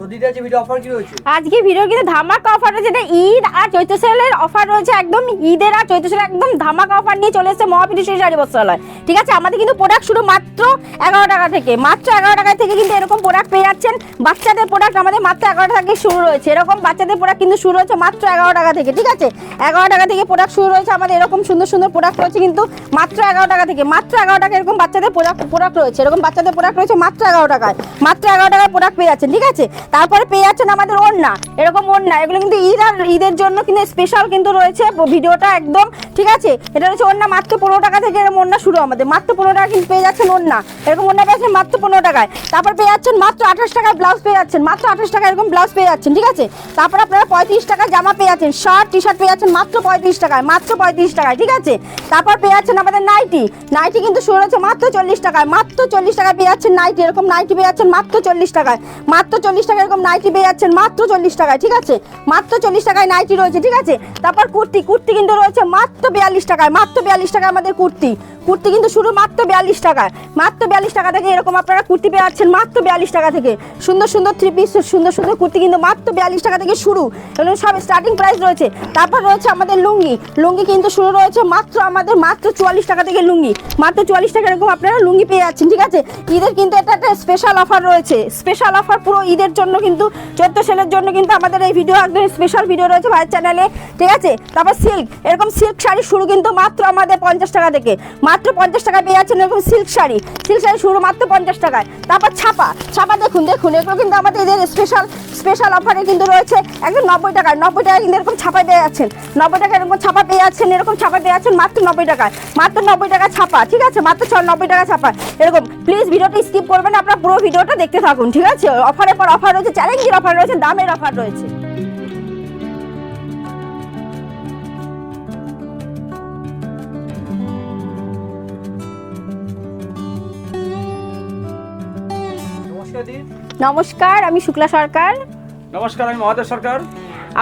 রয়েছে? আজকে ভিডিও কিন্তু ধামাকা অফার রয়েছে। এটা ঈদ আর চৈত্র সেলের অফার রয়েছে একদম ঈদের আর চৈত্র সেলের একদম ধামাকা অফার নিয়ে চলে এসেছে মহাপীঠ সেই শাড়ি বস্ত্রালয়। ঠিক আছে? আমাদের কিন্তু প্রোডাক্ট শুরু মাত্র এগারো টাকা থেকে, মাত্র এগারো টাকা থেকে কিন্তু এরকম প্রোডাক্ট পেয়ে যাচ্ছেন। বাচ্চাদের প্রোডাক্ট আমাদের মাত্র এগারো থেকে শুরু রয়েছে। এরকম বাচ্চাদের প্রোডাক্ট কিন্তু শুরু হচ্ছে মাত্র এগারো টাকা থেকে, ঠিক আছে? এগারো টাকা থেকে প্রোডাক্ট শুরু রয়েছে আমাদের এরকম সুন্দর সুন্দর প্রোডাক্ট রয়েছে কিন্তু মাত্র এগারো টাকা থেকে, মাত্র এগারো টাকা এরকম বাচ্চাদের প্রোডাক্ট প্রোডাক্ট রয়েছে। এরকম বাচ্চাদের প্রোডাক্ট রয়েছে মাত্র এগারো টাকায়, মাত্র এগারো টাকায় প্রোডাক্ট পেয়ে যাচ্ছেন, ঠিক আছে? তারপরে পেয়ে যাচ্ছেন আমাদের ওড়না। এরকম ওড়না। এগুলো কিন্তু ঈদ আর ঈদের জন্য কিন্তু স্পেশাল কিন্তু রয়েছে। ভিডিওটা একদম ঠিক আছে? এটা রয়েছে ওড়না মাত্র পনেরো টাকা থেকে এরকম ওড়না শুরু আমাদের। মাত্র পনেরো টাকা কিন্তু পেয়ে যাচ্ছেন ওড়না। এরকম ওড়না পেয়েছেন মাত্র পনেরো টাকায়। তারপর পেয়ে যাচ্ছেন মাত্র আঠাশ টাকায় ব্লাউজ পেয়ে যাচ্ছেন। মাত্র আঠাশ টাকা এরকম ব্লাউজ পেয়ে যাচ্ছেন, ঠিক আছে? তারপর আপনারা পঁয়ত্রিশ টাকায় জামা পেয়ে যাচ্ছেন। শার্ট টি শার্ট পেয়ে যাচ্ছেন মাত্র পঁয়ত্রিশ টাকায়। মাত্র পঁয়ত্রিশ টাকায়, ঠিক আছে? তারপর পেয়ে যাচ্ছেন আমাদের নাইটি। নাইটি কিন্তু শুরু হচ্ছে মাত্র চল্লিশ টাকায়। মাত্র চল্লিশ টাকায় পেয়ে যাচ্ছেন নাইটি। এরকম নাইটি পেয়ে যাচ্ছেন মাত্র চল্লিশ টাকায়। মাত্র চল্লিশ টাকা এরকম নাইটি পেয়ে যাচ্ছেন মাত্র চল্লিশ টাকায়, ঠিক আছে? মাত্র চল্লিশ টাকায় নাইটি রয়েছে, ঠিক আছে? তারপর কুর্তি কুর্তি কিন্তু রয়েছে মাত্র বিয়াল্লিশ টাকায়, মাত্র বিয়াল্লিশ টাকায় আমাদের কুর্তি। কুর্তি কিন্তু শুরু মাত্র বিয়াল্লিশ টাকায় মাত্র বিয়াল্লিশ টাকা থেকে এরকম আপনারা কুর্তি পেয়ে যাচ্ছেন মাত্র বিয়াল্লিশ টাকা থেকে। সুন্দর সুন্দর থ্রি পিস সুন্দর সুন্দর কুর্তি কিন্তু মাত্র বিয়াল্লিশ টাকা থেকে শুরু। এবং সব স্টার্টিং প্রাইস রয়েছে। তারপর রয়েছে আমাদের লুঙ্গি। লুঙ্গি কিন্তু শুরু রয়েছে মাত্র আমাদের মাত্র চুয়াল্লিশ টাকা থেকে লুঙ্গি। মাত্র চুয়াল্লিশ টাকা এরকম আপনারা লুঙ্গি পেয়ে যাচ্ছেন, ঠিক আছে? ঈদের কিন্তু এটা একটা স্পেশাল অফার রয়েছে। স্পেশাল অফার পুরো ঈদের জন্য কিন্তু, চোদ্দ সেলের জন্য কিন্তু আমাদের এই ভিডিও একদম স্পেশাল ভিডিও রয়েছে ভাইয়ের চ্যানেলে ঠিক আছে? তারপর সিল্ক এরকম সিল্ক শাড়ি শুরু কিন্তু মাত্র আমাদের পঞ্চাশ টাকা থেকে। মাত্র পঞ্চাশ টাকা পেয়ে যাচ্ছেন এরকম সিল্ক শাড়ি। সিল্ক শাড়ি শুরু মাত্র পঞ্চাশ টাকায়। তারপর ছাপা। ছাপা দেখুন দেখুন, এগুলো কিন্তু আমাদের এদের স্পেশাল স্পেশাল অফারে কিন্তু রয়েছে একদম নব্বই টাকায়। নব্বই টাকা কিন্তু এরকম ছাপা পেয়ে যাচ্ছেন। নব্বই টাকা এরকম ছাপা পেয়ে যাচ্ছেন, এরকম ছাপা পেয়ে যাচ্ছেন মাত্র নব্বই টাকায়। মাত্র নব্বই টাকা ছাপা, ঠিক আছে? মাত্র ছ, নব্বই টাকা ছাপা। এরকম প্লিজ ভিডিওটা স্কিপ করবেন, আপনারা পুরো ভিডিওটা দেখতে থাকুন, ঠিক আছে? অফারের পর অফার রয়েছে চ্যালেঞ্জের অফার রয়েছে, দামের অফার রয়েছে। নমস্কার আমি শুক্লা সরকার। নমস্কার আমি মহাদেব সরকার।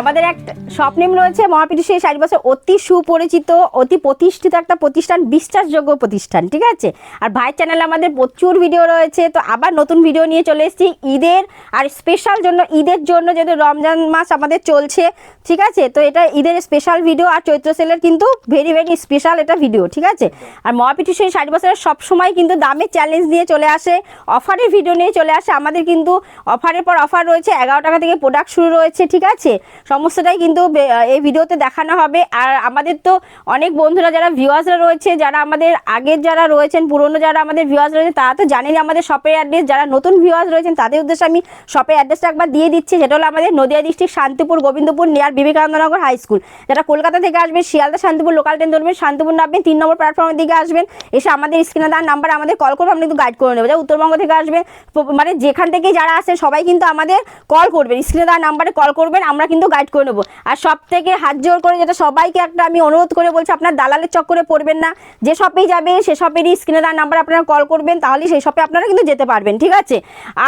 আমাদের একটা স্বপ্নেম রয়েছে মহাপীঠ সেই ষাট বছর অতি সুপরিচিত, অতি প্রতিষ্ঠিত একটা প্রতিষ্ঠান, বিশ্বাসযোগ্য প্রতিষ্ঠান, ঠিক আছে? আর ভাই চ্যানেলে আমাদের প্রচুর ভিডিও রয়েছে, তো আবার নতুন ভিডিও নিয়ে চলে এসেছি ঈদের, আর স্পেশাল জন্য, ঈদের জন্য যেহেতু রমজান মাস আমাদের চলছে, ঠিক আছে? তো এটা ঈদের স্পেশাল ভিডিও আর চৈত্র সেলের কিন্তু ভেরি ভেরি স্পেশাল এটা ভিডিও ঠিক আছে? আর মহাপীঠ সেই ষাট বছরের সবসময় কিন্তু দামে চ্যালেঞ্জ নিয়ে চলে আসে অফারের ভিডিও নিয়ে চলে আসে, আমাদের কিন্তু অফারের পর অফার রয়েছে, এগারো টাকা থেকে প্রোডাক্ট শুরু রয়েছে, ঠিক আছে? সমস্তটাই কিন্তু এই ভিডিওতে দেখানো হবে। আর আমাদের তো অনেক বন্ধুরা যারা ভিউয়ার্সরা রয়েছে, যারা আমাদের আগের যারা রয়েছেন, পুরনো যারা আমাদের ভিউয়ার্স রয়েছে, তারা তো জানেনই আমাদের শপের অ্যাড্রেস যারা নতুন ভিউয়ার্স রয়েছেন, তাদের উদ্দেশ্যে আমি শপের অ্যাড্রেসটা একবার দিয়ে দিচ্ছি। সেটা হলো আমাদের Nadia district Shantipur Gobindapur near Vivekanandanagar high school যারা কলকাতা থেকে আসবেন, শিয়ালদা, শান্তিপুর লোকাল ট্রেন ধরবেন, শান্তিপুর নামবেন, তিন নম্বর প্ল্যাটফর্মের দিকে আসবেন, এসে আমাদের স্ক্রিনে দেওয়ার নাম্বার আমাদের কল করবে আমরা কিন্তু গাইড করে নেব। যারা উত্তরবঙ্গ থেকে আসবেন মানে যেখান থেকে যারা আসেন, সবাই কিন্তু আমাদের কল করবেন। স্ক্রিনে দেওয়ার নাম্বারে কল করবেন, আমরা কিন্তু গাইড করে নেব। আর সব থেকে হাত জোর করে যেটা সবাইকে একটা আমি অনুরোধ করে বলছি, আপনার দালালের চক্করে পড়বেন না। যে শপেই যাবেন সে শপেরই স্ক্রিনে দেওয়ার নাম্বার আপনারা কল করবেন তাহলে সেই শপে আপনারা কিন্তু যেতে পারবেন, ঠিক আছে?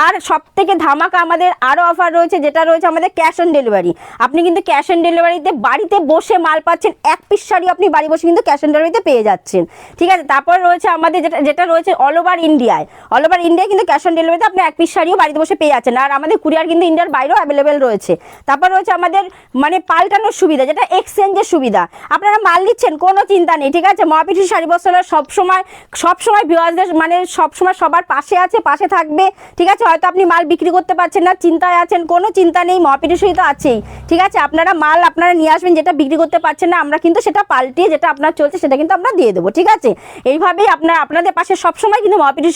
আর সব থেকে ধামাকা আমাদের আরও অফার রয়েছে, যেটা রয়েছে আমাদের ক্যাশ অন ডেলিভারি আপনি কিন্তু ক্যাশ অন ডেলিভারিতে বাড়িতে বসে মাল পাচ্ছেন, এক পিস শাড়ি আপনি বাড়ি বসে কিন্তু ক্যাশ অন ডেলিভারিতে পেয়ে যাচ্ছেন, ঠিক আছে? তারপর রয়েছে আমাদের যেটা যেটা রয়েছে অল ওভার ইন্ডিয়ায় অল ওভার ইন্ডিয়ায় কিন্তু ক্যাশ অন ডেলিভারিতে আপনি এক পিস শাড়িও বাড়িতে বসে পেয়ে যাচ্ছেন। আর আমাদের কুরিয়ার কিন্তু ইন্ডিয়ার বাইরেও অ্যাভেলেবেল রয়েছে। তারপর রয়েছে আমাদের মানে পাল্টানোর সুবিধা, যেটা এক্সচেঞ্জের সুবিধা। আপনারা মাল নিচ্ছেন, কোনো চিন্তা নেই, ঠিক আছে? মহাপিঠি শাড়ি বস্ত্রালয় সবসময় সবসময় ভিওয়ার্সদের মানে সবসময় সবার পাশে আছে, পাশে থাকবে, ঠিক আছে? হয়তো আপনি মাল বিক্রি করতে পারছেন না, চিন্তায় আছেন, কোনো চিন্তা নেই মহাপিঠি শাড়ি তো আছেই, ঠিক আছে? আপনারা মাল আপনারা নিয়ে আসবেন, যেটা বিক্রি করতে পারছেন না, আমরা কিন্তু সেটা পাল্টিয়ে যেটা আপনার চলছে, সেটা কিন্তু আমরা দিয়ে দেবো, ঠিক আছে? এইভাবেই আপনার, আপনাদের পাশে সবসময় কিন্তু মহাপিঠি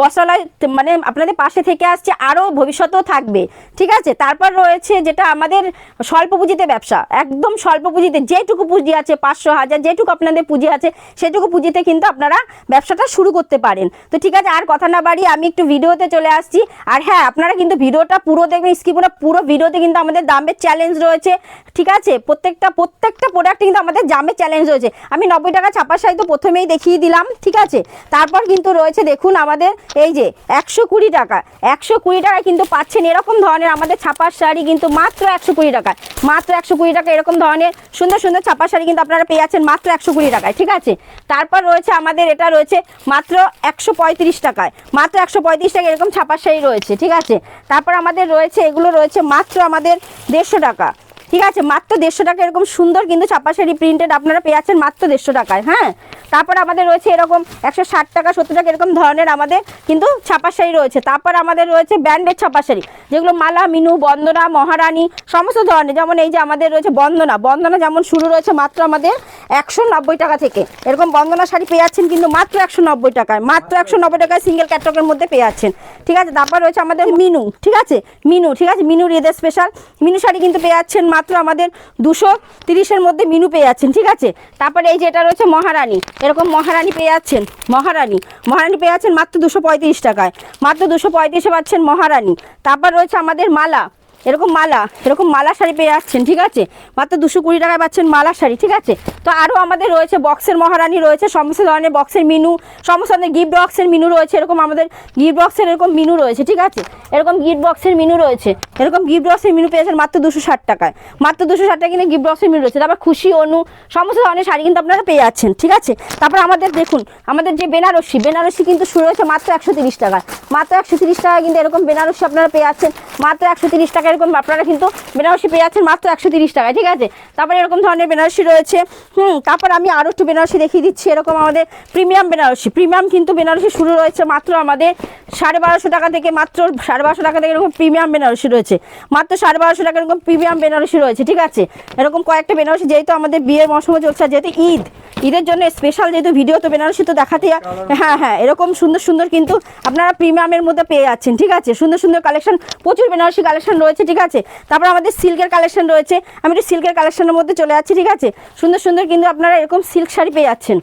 বস্ত্রালয় মানে আপনাদের পাশে থেকে আসছে, আরও ভবিষ্যতেও থাকবে, ঠিক আছে? তারপর রয়েছে যেটা আমাদের স্বল্প পুঁজিতে ব্যবসা, একদম স্বল্প পুঁজিতে যেটুকু পুঁজি আছে পাঁচশো হাজার, যেটুকু আপনাদের পুঁজি আছে সেটুকু পুঁজিতে কিন্তু আপনারা ব্যবসাটা শুরু করতে পারেন। তো ঠিক আছে, আর কথা না বাড়িয়ে আমি একটু ভিডিওতে চলে আসছি। আর হ্যাঁ আপনারা কিন্তু ভিডিওটা পুরো দেখবেন স্কিপ করে পুরো ভিডিওতে কিন্তু আমাদের দামের চ্যালেঞ্জ রয়েছে। ঠিক আছে, প্রত্যেকটা প্রত্যেকটা প্রোডাক্ট কিন্তু আমাদের দামের চ্যালেঞ্জ রয়েছে। আমি নব্বই টাকা ছাপার শাড়ি তো প্রথমেই দেখিয়ে দিলাম, ঠিক আছে? তারপর কিন্তু রয়েছে, দেখুন আমাদের এই যে একশো কুড়ি টাকা। একশো কুড়ি টাকা কিন্তু পাচ্ছেন এরকম ধরনের আমাদের ছাপার শাড়ি কিন্তু মাত্র একশো কুড়ি টাকায়। মাত্র একশো কুড়ি টাকা এরকম ধরনের সুন্দর সুন্দর ছাপা শাড়ি কিন্তু আপনারা পেয়ে যাচ্ছেন মাত্র একশো কুড়ি টাকায়, ঠিক আছে? তারপর রয়েছে আমাদের, এটা রয়েছে মাত্র একশো পঁয়ত্রিশ টাকায়। মাত্র একশো পঁয়ত্রিশ টাকা এরকম ছাপা শাড়ি রয়েছে, ঠিক আছে? তারপর আমাদের রয়েছে, এগুলো রয়েছে মাত্র আমাদের দেড়শো টাকা। ঠিক আছে, মাত্র দেড়শো টাকা, এরকম সুন্দর কিন্তু ছাপা শাড়ি প্রিন্টেড আপনারা পেয়ে যাচ্ছেন মাত্র দেড়শো টাকায় হ্যাঁ? তারপর আমাদের রয়েছে এরকম একশো ষাট টাকা, সত্তর টাকা, এরকম ধরনের আমাদের কিন্তু ছাপা শাড়ি রয়েছে। তারপর আমাদের রয়েছে ব্র্যান্ডেড ছাপা শাড়ি যেগুলো মালা, মিনু, বন্দনা, মহারানী, সমস্ত ধরনের, যেমন এই যে আমাদের রয়েছে বন্দনা। বন্দনা যেমন শুরু রয়েছে মাত্র আমাদের একশো নব্বই টাকা থেকে। এরকম বন্দনা শাড়ি পেয়ে যাচ্ছেন কিন্তু মাত্র একশো নব্বই টাকায়, মাত্র একশো নব্বই টাকায় সিঙ্গেল ক্যাটলগের মধ্যে পেয়ে যাচ্ছেন। ঠিক আছে, তারপর রয়েছে আমাদের মিনু, ঠিক আছে? মিনু, ঠিক আছে? মিনুর ঈদের স্পেশাল মিনু শাড়ি কিন্তু পেয়ে যাচ্ছেন মাত্র আমাদের দুশো তিরিশের মধ্যে মিনু পেয়ে যাচ্ছেন, ঠিক আছে? তারপরে এই যেটা রয়েছে মহারানী, এরকম মহারানী পেয়ে যাচ্ছেন, মহারানী মহারানী পেয়ে যাচ্ছেন মাত্র দুশো পঁয়ত্রিশ টাকায়, মাত্র দুশো পঁয়ত্রিশে পাচ্ছেন মহারানী। তারপর রয়েছে আমাদের মালা এরকম মালা এরকম মালা শাড়ি পেয়ে যাচ্ছেন, ঠিক আছে? মাত্র দুশো কুড়ি টাকায় পাচ্ছেন মালা শাড়ি, ঠিক আছে? তো আরও আমাদের রয়েছে বক্সের মহারানী, রয়েছে সমস্ত ধরনের বক্সের মিনু, সমস্ত ধরনের গিফট বক্সের মিনু রয়েছে, এরকম আমাদের গিফট বক্সের এরকম মিনু রয়েছে, ঠিক আছে? এরকম গিফট বক্সের মিনু রয়েছে, এরকম গিফট বক্সের মিনু পেয়েছেন মাত্র দুশো ষাট টাকায়। মাত্র দুশো ষাট টাকা কিনে গিফট বক্সের মিনু রয়েছে, তারপর খুশি, অনু, সমস্ত ধরনের শাড়ি কিন্তু আপনারা পেয়ে যাচ্ছেন, ঠিক আছে? তারপর আমাদের দেখুন, আমাদের যে বেনারসি বেনারসি কিন্তু শুরু হয়েছে মাত্র একশো তিরিশ টাকায়। মাত্র একশো তিরিশ টাকা কিন্তু এরকম বেনারসি আপনারা পেয়ে যাচ্ছেন, মাত্র একশো তিরিশ টাকা এরকম আপনারা কিন্তু বেনারসি পেয়ে যাচ্ছেন মাত্র একশো তিরিশ টাকায়, ঠিক আছে? তারপরে এরকম ধরনের বেনারসি রয়েছে। হুম, তারপর আমি আরও একটু বেনারসি দেখিয়ে দিচ্ছি। এরকম আমাদের প্রিমিয়াম বেনারসি, প্রিমিয়াম কিন্তু বেনারসি শুরু রয়েছে মাত্র আমাদের সাড়ে বারোশো টাকা থেকে মাত্র সাড়ে বারোশো টাকা থেকে এরকম প্রিমিয়াম বেনারসি রয়েছে। মাত্র সাড়ে বারোশো টাকা এরকম প্রিমিয়াম বেনারসি রয়েছে, ঠিক আছে? এরকম কয়েকটা বেনারসি যেহেতু আমাদের বিয়ের মৌসুমে চলছে যেহেতু ঈদ, ঈদের জন্য স্পেশাল যেহেতু ভিডিও তো বেনারসি তো দেখাতে হ্যাঁ হ্যাঁ এরকম সুন্দর সুন্দর কিন্তু আপনারা প্রিমিয়ামের মধ্যে পেয়ে যাচ্ছেন, ঠিক আছে? সুন্দর সুন্দর কালেকশন প্রচুর বেনারসি কালেকশন রয়েছে। ঠিক আছে? তারপর আমাদের সিল্কের কালেকশন রয়েছে। আমি একটু সিল্কের কালেকশনের মধ্যে চলে যাচ্ছি, ঠিক আছে? সুন্দর সুন্দর কিন্তু আপনারা এরকম সিল্ক শাড়ি পেয়ে যাচ্ছেন।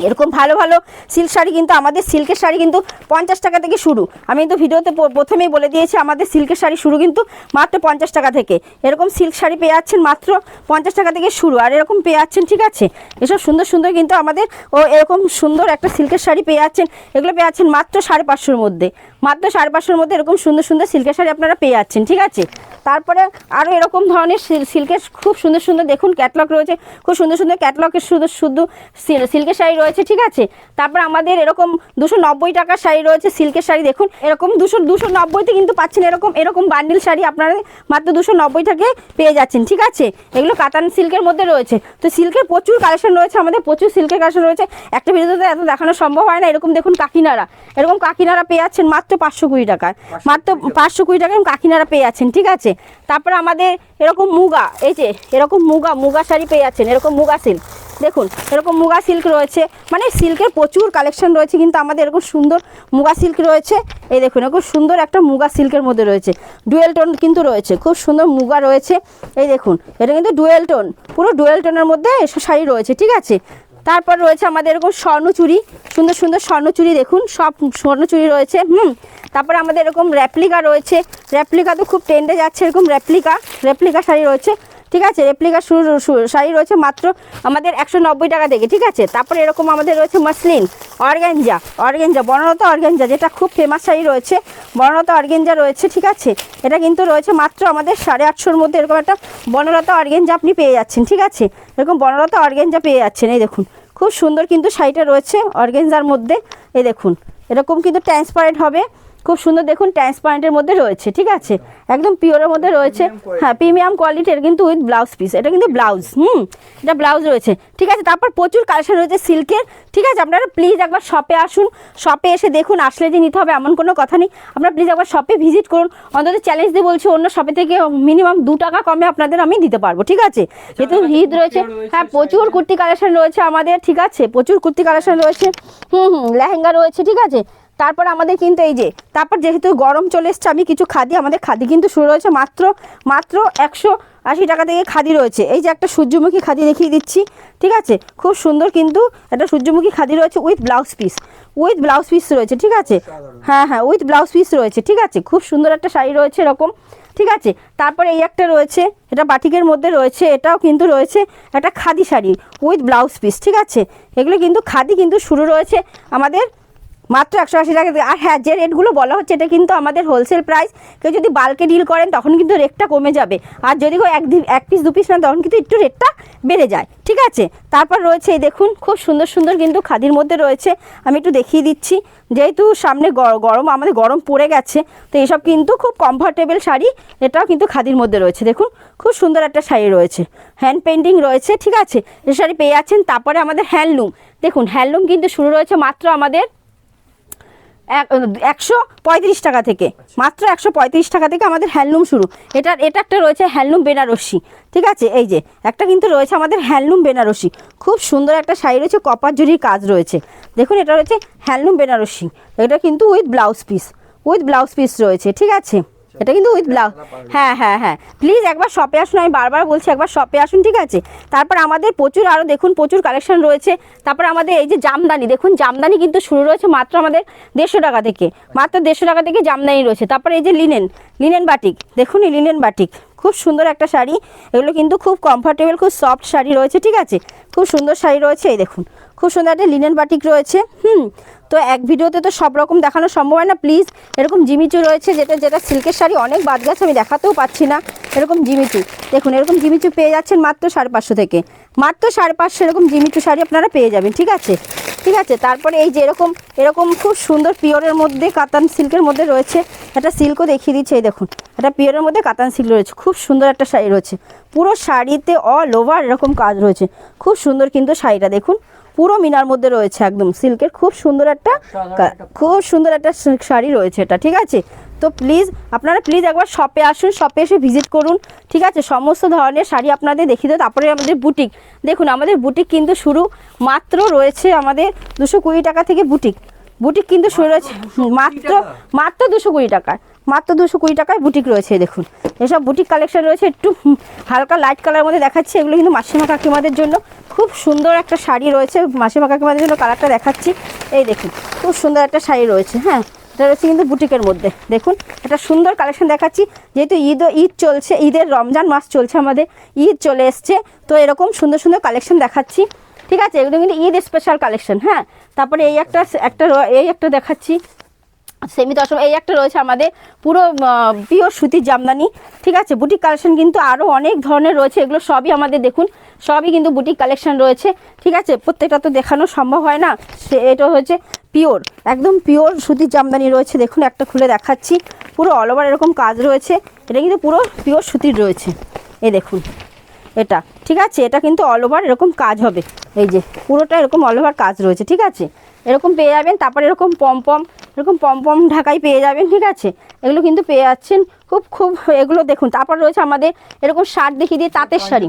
এরকম ভালো ভালো সিল্ক শাড়ি কিন্তু, আমাদের সিল্কের শাড়ি কিন্তু পঞ্চাশ টাকা থেকে শুরু। আমি কিন্তু ভিডিওতে প্রথমেই বলে দিয়েছি, আমাদের সিল্কের শাড়ি শুরু কিন্তু মাত্র পঞ্চাশ টাকা থেকে। এরকম সিল্ক শাড়ি পেয়ে যাচ্ছেন মাত্র পঞ্চাশ টাকা থেকে শুরু। আর এরকম পেয়ে যাচ্ছেন, ঠিক আছে? এসব সুন্দর সুন্দর কিন্তু আমাদের, ও, এরকম সুন্দর একটা সিল্কের শাড়ি পেয়ে যাচ্ছেন। এগুলো পেয়ে যাচ্ছেন মাত্র সাড়ে পাঁচশোর মধ্যে। মাত্র সাড়ে পাঁচশোর মধ্যে এরকম সুন্দর সুন্দর সিল্কের শাড়ি আপনারা পেয়ে যাচ্ছেন, ঠিক আছে? তারপরে আরও এরকম ধরনের সিল- সিল্কের খুব সুন্দর সুন্দর, দেখুন ক্যাটলগ রয়েছে। খুব সুন্দর সুন্দর ক্যাটলগের শুধু শুধু সিল- সিল্কের শাড়ি রয়েছে ঠিক আছে? তারপর আমাদের এরকম দুশো নব্বই টাকার শাড়ি রয়েছে সিল্কের শাড়ি দেখুন। এরকম দুশো দুশো নব্বইতে কিন্তু পাচ্ছেন এরকম এরকম বান্ডিল শাড়ি আপনারা মাত্র দুশো নব্বই টাকে পেয়ে যাচ্ছেন ঠিক আছে? এগুলো কাতান সিল্কের মধ্যে রয়েছে। তো সিল্কের প্রচুর কালেকশন রয়েছে আমাদের প্রচুর সিল্কের কালেকশন রয়েছে। একটা ভিডিওতে এত দেখানো সম্ভব হয় না এরকম দেখুন কাকিনারা। এরকম কাকিনারা পেয়ে যাচ্ছেন মাত্র পাঁচশো কুড়ি টাকায় মাত্র পাঁচশো কুড়ি টাকায় কাকিনারা পেয়ে যাচ্ছেন ঠিক আছে? তারপর আমাদের এরকম মুগা এই যে এরকম মুগা মুগা শাড়ি পেয়ে যাচ্ছেন এরকম মুগা সিল্ক দেখুন, এরকম মুগা সিল্ক রয়েছে। মানে সিল্কের প্রচুর কালেকশন রয়েছে, কিন্তু আমাদের এরকম সুন্দর মুগা সিল্ক রয়েছে। এই দেখুন, এরকম সুন্দর একটা মুগা সিল্কের মধ্যে রয়েছে। ডুয়েল টোন কিন্তু রয়েছে, খুব সুন্দর মুগা রয়েছে। এই দেখুন, এটা কিন্তু ডুয়েল টোন পুরো ডুয়েল টোনের মধ্যে এসব শাড়ি রয়েছে, ঠিক আছে? তারপর রয়েছে আমাদের এরকম স্বর্ণচুরি সুন্দর সুন্দর স্বর্ণচুরি দেখুন, সব স্বর্ণচুরি রয়েছে, হুম? তারপরে আমাদের এরকম র্যাপ্লিকা রয়েছে। র্যাপ্লিকা তো খুব ট্রেন্ডে যাচ্ছে, এরকম র্যাপ্লিকা র্যাপ্লিকা শাড়ি রয়েছে। ঠিক আছে? রেপ্লিকা শুরু শাড়ি রয়েছে মাত্র আমাদের একশো নব্বই টাকা থেকে, ঠিক আছে? তারপরে এরকম আমাদের রয়েছে muslin organza organza Banalata organza যেটা খুব ফেমাস শাড়ি রয়েছে, বনলতা অর্গ্যাঞ্জা রয়েছে, ঠিক আছে? এটা কিন্তু রয়েছে মাত্র আমাদের সাড়ে আটশোর মধ্যে, এরকম একটা বনলতা অর্গ্যাঞ্জা আপনি পেয়ে যাচ্ছেন, ঠিক আছে? এরকম বনলতা অর্গ্যাঞ্জা পেয়ে যাচ্ছেন, এই দেখুন। খুব সুন্দর কিন্তু শাড়িটা রয়েছে অর্গ্যাঞ্জার মধ্যে, এই দেখুন। এরকম কিন্তু ট্রান্সপারেন্ট হবে। খুব সুন্দর দেখুন ট্রান্সপারেন্টের মধ্যে রয়েছে ঠিক আছে? একদম পিওরের মধ্যে রয়েছে। হ্যাঁ প্রিমিয়াম কোয়ালিটির কিন্তু উইথ ব্লাউজ পিস এটা কিন্তু ব্লাউজ হুম? এটা ব্লাউজ রয়েছে। ঠিক আছে তারপর প্রচুর কালেকশন রয়েছে সিল্কের ঠিক আছে আপনারা প্লিজ একবার শপে আসুন। শপে এসে দেখুন আসলে যে নিতে হবে এমন কোনো কথা নেই। আপনারা প্লিজ একবার শপে ভিজিট করুন। অন্তত চ্যালেঞ্জ দিয়ে বলছি অন্য শপে থেকে মিনিমাম দু টাকা কমে আপনাদের আমি দিতে পারব ঠিক আছে? যেহেতু ঈদ রয়েছে। হ্যাঁ প্রচুর কুর্তি কালেকশন রয়েছে আমাদের ঠিক আছে? প্রচুর কুর্তি কালেকশন রয়েছে। হুম হুম লেহেঙ্গা রয়েছে ঠিক আছে? তারপর আমাদের কিন্তু এই যে তারপর যেহেতু গরম চলে এসছে আমি কিছু খাদি আমাদের খাদি কিন্তু শুরু হয়েছে মাত্র মাত্র একশো আশি টাকা থেকে খাদি রয়েছে। এই যে একটা সূর্যমুখী খাদি দেখিয়ে দিচ্ছি ঠিক আছে? খুব সুন্দর কিন্তু একটা সূর্যমুখী খাদি রয়েছে with blouse piece with blouse piece রয়েছে ঠিক আছে? হ্যাঁ হ্যাঁ উইথ ব্লাউজ পিস রয়েছে ঠিক আছে? খুব সুন্দর একটা শাড়ি রয়েছে এরকম ঠিক আছে? তারপরে এই একটা রয়েছে এটা বাটিকের মধ্যে রয়েছে এটাও কিন্তু রয়েছে একটা khadi sari with blouse piece ঠিক আছে? এগুলো কিন্তু খাদি কিন্তু শুরু রয়েছে আমাদের মাত্র একশো আশি টাকা আর হ্যাঁ যে রেটগুলো বলা হচ্ছে, এটা কিন্তু আমাদের হোলসেল প্রাইস কেউ যদি বাল্কে ডিল করেন, তখন কিন্তু রেটটা কমে যাবে। আর যদি কেউ এক এক পিস দু পিস নেন, তখন কিন্তু একটু রেটটা বেড়ে যায়। ঠিক আছে? তারপর রয়েছে, এই দেখুন, খুব সুন্দর সুন্দর কিন্তু খাদির মধ্যে রয়েছে। আমি একটু দেখিয়ে দিচ্ছি। যেহেতু সামনে গরম, আমাদের গরম পড়ে গেছে, তো এসব কিন্তু খুব কমফর্টেবল শাড়ি, এটাও কিন্তু খাদির মধ্যে রয়েছে। দেখুন, খুব সুন্দর একটা শাড়ি রয়েছে। হ্যান্ড পেন্টিং রয়েছে, ঠিক আছে? এই শাড়ি পেয়ে যাচ্ছেন, তারপরে আমাদের হ্যান্ডলুম দেখুন হ্যান্ডলুম কিন্তু শুরু রয়েছে মাত্র আমাদের একশো পঁয়ত্রিশ টাকা থেকে। মাত্র একশো পঁয়ত্রিশ টাকা থেকে আমাদের হ্যান্ডলুম শুরু। এটার এটা একটা রয়েছে হ্যান্ডলুম বেনারসি। ঠিক আছে? এই যে, একটা কিন্তু রয়েছে আমাদের হ্যান্ডলুম বেনারসি। খুব সুন্দর একটা শাড়ি রয়েছে, কপার জুড়ির কাজ রয়েছে। দেখুন, এটা রয়েছে হ্যান্ডলুম বেনারসি। এটা কিন্তু with blouse piece, with blouse piece রয়েছে। ঠিক আছে? এটা কিন্তু উইথ ব্লাউজ হ্যাঁ হ্যাঁ হ্যাঁ। প্লিজ একবার শপে আসুন আমি বারবার বলছি একবার শপে আসুন ঠিক আছে? তারপর আমাদের প্রচুর আরও দেখুন প্রচুর কালেকশন রয়েছে। তারপর আমাদের এই যে জামদানি দেখুন জামদানি কিন্তু শুরু রয়েছে মাত্র আমাদের দেড়শো টাকা থেকে। মাত্র দেড়শো টাকা থেকে জামদানি রয়েছে। তারপর এই যে লিনেন লিনেন বাটিক দেখুন এই লিনেন বাটিক খুব সুন্দর একটা শাড়ি। এগুলো কিন্তু খুব কমফর্টেবল খুব সফট শাড়ি রয়েছে ঠিক আছে? খুব সুন্দর শাড়ি রয়েছে এই দেখুন। খুব সুন্দর একটা লিনেন বাটিক রয়েছে। হুম, তো এক ভিডিওতে তো সব রকম দেখানো সম্ভব হয় না প্লিজ এরকম জিমিচু রয়েছে, যেটা যেটা সিল্কের শাড়ি অনেক বাদ গেছে, আমি দেখাতেও পাচ্ছি না। এরকম জিমিচু। দেখুন, এরকম জিমিচু পেয়ে যাচ্ছেন মাত্র সাড়ে পাঁচশো থেকে। মাত্র সাড়ে পাঁচশো এরকম জিমিচু শাড়ি আপনারা পেয়ে যাবেন, ঠিক আছে? ঠিক আছে, তারপরে এই যে এরকম এরকম খুব সুন্দর পিওরের মধ্যে কাতান সিল্কের মধ্যে রয়েছে। একটা সিল্কও দেখিয়ে দিচ্ছে, এই দেখুন। একটা পিওরের মধ্যে কাতান সিল্ক রয়েছে। খুব সুন্দর একটা শাড়ি রয়েছে। পুরো শাড়িতে অল ওভার এরকম কাজ রয়েছে। খুব সুন্দর কিন্তু শাড়িটা, দেখুন। পুরো মিনার মধ্যে রয়েছে একদম সিল্কের। খুব সুন্দর একটা খুব সুন্দর একটা শাড়ি রয়েছে এটা ঠিক আছে? তো প্লিজ আপনারা প্লিজ একবার শপে আসুন শপে এসে ভিজিট করুন ঠিক আছে? সমস্ত ধরনের শাড়ি আপনাদের দেখিয়ে দেবো। তারপরে আমাদের বুটিক দেখুন আমাদের বুটিক কিন্তু শুরু মাত্র রয়েছে আমাদের দুশো কুড়ি টাকা থেকে বুটিক বুটিক কিন্তু শুরু রয়েছে মাত্র মাত্র দুশো কুড়ি টাকার মাত্র দুশো কুড়ি টাকায় বুটিক রয়েছে, দেখুন। এসব বুটিক কালেকশন রয়েছে, একটু হালকা লাইট কালারের মধ্যে দেখাচ্ছি। এগুলো কিন্তু মাসিমা কাকিমাদের জন্য। খুব সুন্দর একটা শাড়ি রয়েছে। মাসিমা কাকিমাদের জন্য কালারটা দেখাচ্ছি। এই দেখুন, খুব সুন্দর একটা শাড়ি রয়েছে হ্যাঁ? এটা রয়েছে কিন্তু বুটিকের মধ্যে। দেখুন, একটা সুন্দর কালেকশন দেখাচ্ছি। যেহেতু ঈদ ঈদ চলছে, ঈদের রমজান মাস চলছে আমাদের, ঈদ চলে এসছে, তো এরকম সুন্দর সুন্দর কালেকশন দেখাচ্ছি। ঠিক আছে, এগুলো কিন্তু ঈদ স্পেশাল কালেকশন হ্যাঁ? তারপরে এই একটা একটা এই একটা দেখাচ্ছি। সেমি দশম এই একটা রয়েছে আমাদের পুরো পিওর সুতির জামদানি, ঠিক আছে? বুটিক কালেকশন কিন্তু আরও অনেক ধরনের রয়েছে, এগুলো সবই আমাদের দেখুন, সবই কিন্তু বুটিক কালেকশন রয়েছে, ঠিক আছে? প্রত্যেকটা তো দেখানো সম্ভব হয় না, সে, এটা হচ্ছে পিওর একদম পিওর সুতির জামদানি রয়েছে, দেখুন একটা খুলে দেখাচ্ছি, পুরো অল ওভার এরকম কাজ রয়েছে, এটা কিন্তু পুরো পিওর সুতির রয়েছে এ দেখুন, এটা, ঠিক আছে? এটা কিন্তু অল ওভার এরকম কাজ হবে, এই যে, পুরোটা এরকম অল ওভার কাজ রয়েছে, ঠিক আছে? এরকম পেয়ে যাবেন, তারপর এরকম পমপম এরকম পম পম ঢাকাই পেয়ে যাবেন ঠিক আছে? এগুলো কিন্তু পেয়ে যাচ্ছেন খুব খুব এগুলো দেখুন তারপর রয়েছে আমাদের এরকম শার্ট দেখিয়ে দিয়ে তাঁতের শাড়ি।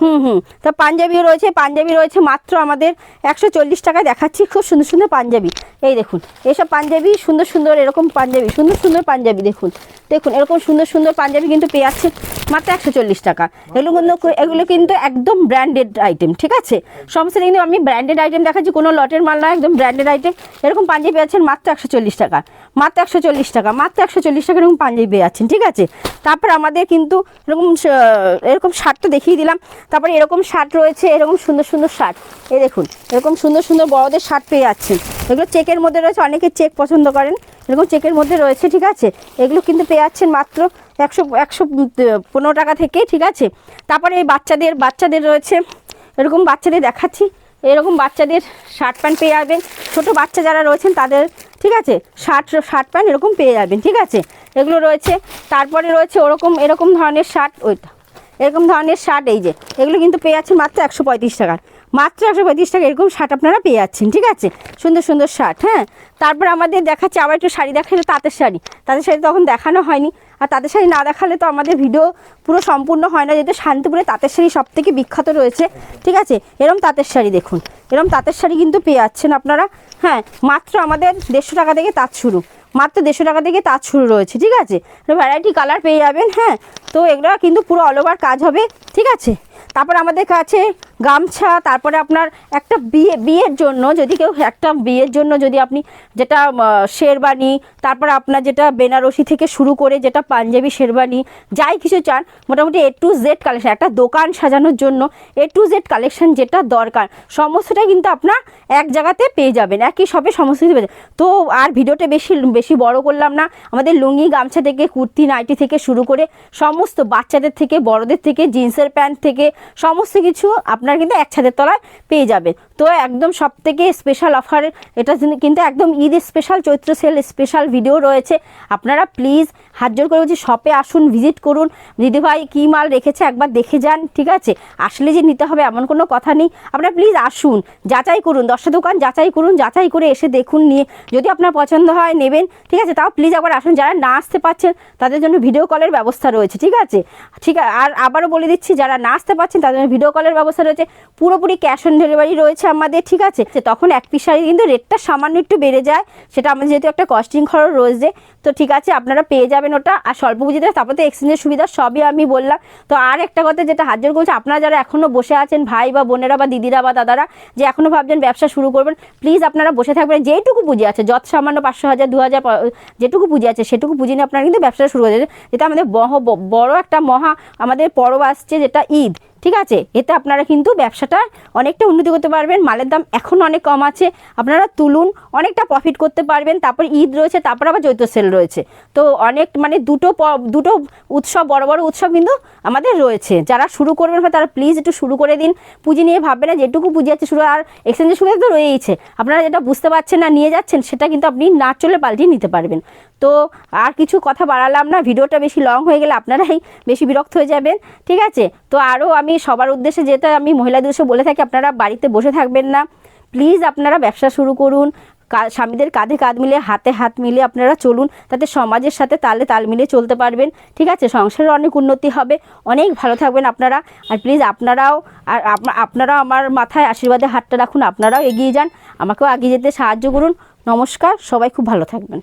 হুম হুম তো পাঞ্জাবিও রয়েছে পাঞ্জাবি রয়েছে মাত্র আমাদের একশো চল্লিশ টাকায় দেখাচ্ছি খুব সুন্দর সুন্দর পাঞ্জাবি। এই দেখুন এইসব পাঞ্জাবি সুন্দর সুন্দর এরকম পাঞ্জাবি সুন্দর সুন্দর পাঞ্জাবি দেখুন। দেখুন এরকম সুন্দর সুন্দর পাঞ্জাবি কিন্তু পেয়ে যাচ্ছে মাত্র একশো চল্লিশ টাকা। এগুলো কিন্তু এগুলো কিন্তু একদম ব্র্যান্ডেড আইটেম ঠিক আছে? সমস্ত কিন্তু আমি ব্র্যান্ডেড আইটেম দেখাচ্ছি কোনো লটের মাল না একদম ব্র্যান্ডেড আইটেম। এরকম পাঞ্জাবি আছেন মাত্র একশো চল্লিশ টাকা মাত্র একশো চল্লিশ টাকা মাত্র একশো চল্লিশ টাকা এরকম পাঞ্জাবি পেয়ে যাচ্ছেন ঠিক আছে। তারপর আমাদের কিন্তু এরকম এরকম শার্ট তো দেখিয়ে দিলাম। তারপরে এরকম শার্ট রয়েছে, এরকম সুন্দর সুন্দর শার্ট। এই দেখুন, এরকম সুন্দর সুন্দর বড়দের শার্ট পেয়ে যাচ্ছেন। এগুলো চেকের মধ্যে রয়েছে, অনেকে চেক পছন্দ করেন। এরকম চেকের মধ্যে রয়েছে, ঠিক আছে? এগুলো কিন্তু পেয়ে যাচ্ছেন মাত্র একশো একশো পনেরো টাকা থেকে, ঠিক আছে? তারপরে এই বাচ্চাদের বাচ্চাদের রয়েছে, এরকম বাচ্চাদের দেখাচ্ছি। এরকম বাচ্চাদের শার্ট প্যান্ট পেয়ে যাবেন। ছোটো বাচ্চা যারা রয়েছেন, তাদের ঠিক আছে? শার্ট শার্ট প্যান্ট এরকম পেয়ে যাবেন, ঠিক আছে? এগুলো রয়েছে, তারপরে রয়েছে ওরকম, এরকম ধরনের শার্ট ওইটা এরকম ধরনের শার্ট এই যে, এগুলো কিন্তু পেয়ে যাচ্ছেন মাত্র একশো পঁয়ত্রিশ টাকার মাত্র একশো পঁয়ত্রিশ টাকা এরকম শার্ট আপনারা পেয়ে যাচ্ছেন, ঠিক আছে? সুন্দর সুন্দর শার্ট হ্যাঁ? তারপর আমাদের দেখাচ্ছে, আবার একটু শাড়ি দেখালে তাঁতের শাড়ি। তাঁতের শাড়ি তখন দেখানো হয়নি। আর তাঁতের শাড়ি না দেখালে তো আমাদের ভিডিও পুরো সম্পূর্ণ হয় না। যেহেতু শান্তিপুরে তাঁতের শাড়ি সব থেকে বিখ্যাত রয়েছে, ঠিক আছে? এরম তাঁতের শাড়ি দেখুন। এরম তাঁতের শাড়ি কিন্তু পেয়ে যাচ্ছেন আপনারা। হ্যাঁ মাত্র আমাদের দেড়শো টাকা থেকে তাঁত শুরু। মাত্র দেড়শো টাকা থেকে তাঁত শুরু রয়েছে, ঠিক আছে? ভ্যারাইটি কালার পেয়ে যাবেন হ্যাঁ? তো এগুলো কিন্তু পুরো অল ওভার কাজ হবে, ঠিক আছে? তারপর আমাদের কাছে গামছা, তারপরে আপনার একটা বিয়ে, বিয়ের জন্য যদি কেউ, একটা বিয়ের জন্য যদি আপনি যেটা শেরবানি, তারপর আপনার যেটা বেনারসি থেকে শুরু করে যেটা পাঞ্জাবি শেরবানি, যাই কিছু চান, মোটামুটি এ টু জেড কালেকশন একটা দোকান সাজানোর জন্য এ টু জেড কালেকশন যেটা দরকার, সমস্তটাই কিন্তু আপনার এক জায়গাতে পেয়ে যাবেন, একই শপে সমস্ত কিছু পেয়ে। তো আর ভিডিওটা বেশি বেশি বড় করলাম না, আমাদের লুঙ্গি, গামছা থেকে, কুর্তি, নাইটি থেকে শুরু করে সমস্ত বাচ্চাদের থেকে, বড়দের থেকে, জিন্সের প্যান্ট থেকে সমস্ত কিছু আপনার কিন্তু এক ছাদের তলায় পেয়ে যাবেন। তো একদম সব থেকে স্পেশাল অফার এটা কিন্তু একদম Eid special Chaitra sale special video রয়েছে। আপনারা প্লিজ হাত জোর করে বলছি শপে আসুন ভিজিট করুন। দিদিভাই কী মাল রেখেছে একবার দেখে যান, ঠিক আছে? আসলে যে নিতে হবে এমন কোনো কথা নেই। আপনারা প্লিজ আসুন, যাচাই করুন, দশটা দোকান যাচাই করুন, যাচাই করে এসে দেখুন নিয়ে। যদি আপনার পছন্দ হয় নেবেন, ঠিক আছে? তাও প্লিজ একবার আসুন, যারা না আসতে পারছেন, তাদের জন্য ভিডিও কলের ব্যবস্থা রয়েছে, ঠিক আছে? ঠিক আর আবারও বলে দিচ্ছি, যারা না আসতে পারছেন, তাদের জন্য ভিডিও কলের ব্যবস্থা রয়েছে। পুরোপুরি ক্যাশ অন ডেলিভারি রয়েছে আমাদের ঠিক আছে। তখন এক পিস শাড়ি কিন্তু রেটটা সামান্য একটু বেড়ে যায়। সেটা আমাদের যেহেতু একটা কস্টিং খরচ রয়েছে। তো ঠিক আছে, আপনারা পেয়ে যাবেন ওটা। আর স্বল্প পুঁজিতে তারপর তো এক্সচেঞ্জের সুবিধা সবই আমি বললাম। তো আর একটা কথা যেটা হাজার করছে, আপনারা যারা এখনও বসে আছেন, ভাই বা বোনেরা বা দিদিরা বা দাদারা, যে এখনও ভাবছেন ব্যবসা শুরু করবেন প্লিজ আপনারা বসে থাকবেন। যেইটুকু পুঁজি আছে, যত সামান্য পাঁচশো হাজার, দু হাজার, যেটুকু পুঁজি আছে, সেটুকু পুঁজি নিয়ে আপনারা কিন্তু ব্যবসা শুরু করে যেটা আমাদের বড় একটা মহা, আমাদের পরব আসছে যেটা ঈদ। ঠিক আছে? এতে আপনারা কিন্তু ব্যবসাটা অনেকটা উন্নতি করতে পারবেন। মালের দাম এখন অনেক কম আছে। আপনারা তুলুন, অনেকটা প্রফিট করতে পারবেন। তারপর ঈদ রয়েছে, তারপর আবার জৈত সেল রয়েছে। তো অনেক মানে দুটো দুটো উৎসব, বড় বড় উৎসব কিন্তু আমাদের রয়েছে। যারা শুরু করবেন তারা প্লিজ একটু শুরু করে দিন। পুঁজি নিয়ে ভাববেন না, যেটুকু পুঁজি আছে শুরু আর এক্সচেঞ্জের সুবিধা তো রয়েইছে। আপনারা যেটা বুঝতে পারছেন না, নিয়ে যাচ্ছেন, সেটা কিন্তু আপনি না চলে পাল্টিয়ে নিতে পারবেন। তো আর কিছু কথা বাড়ালাম না, ভিডিওটা বেশি লং হয়ে গেলে আপনারাই বেশি বিরক্ত হয়ে যাবেন। ঠিক আছে? তো আরও আমি সবার উদ্দেশ্যে যেটা আমি মহিলাদের উদ্দেশ্যে বলে থাকি, আপনারা বাড়িতে বসে থাকবেন না। প্লিজ আপনারা ব্যবসা শুরু করুন। স্বামীদের কাঁধে কাঁধ মিলিয়ে, হাতে হাত মিলিয়ে আপনারা চলুন তাতে সমাজের সাথে তালে তাল মিলিয়ে চলতে পারবেন। ঠিক আছে? সংসারের অনেক উন্নতি হবে। অনেক ভালো থাকবেন আপনারা। আর প্লিজ আপনারাও, আর আপনারাও আমার মাথায় আশীর্বাদের হাতটা রাখুন। আপনারাও এগিয়ে যান। আমাকেও এগিয়ে যেতে সাহায্য করুন। নমস্কার। সবাই খুব ভালো থাকবেন।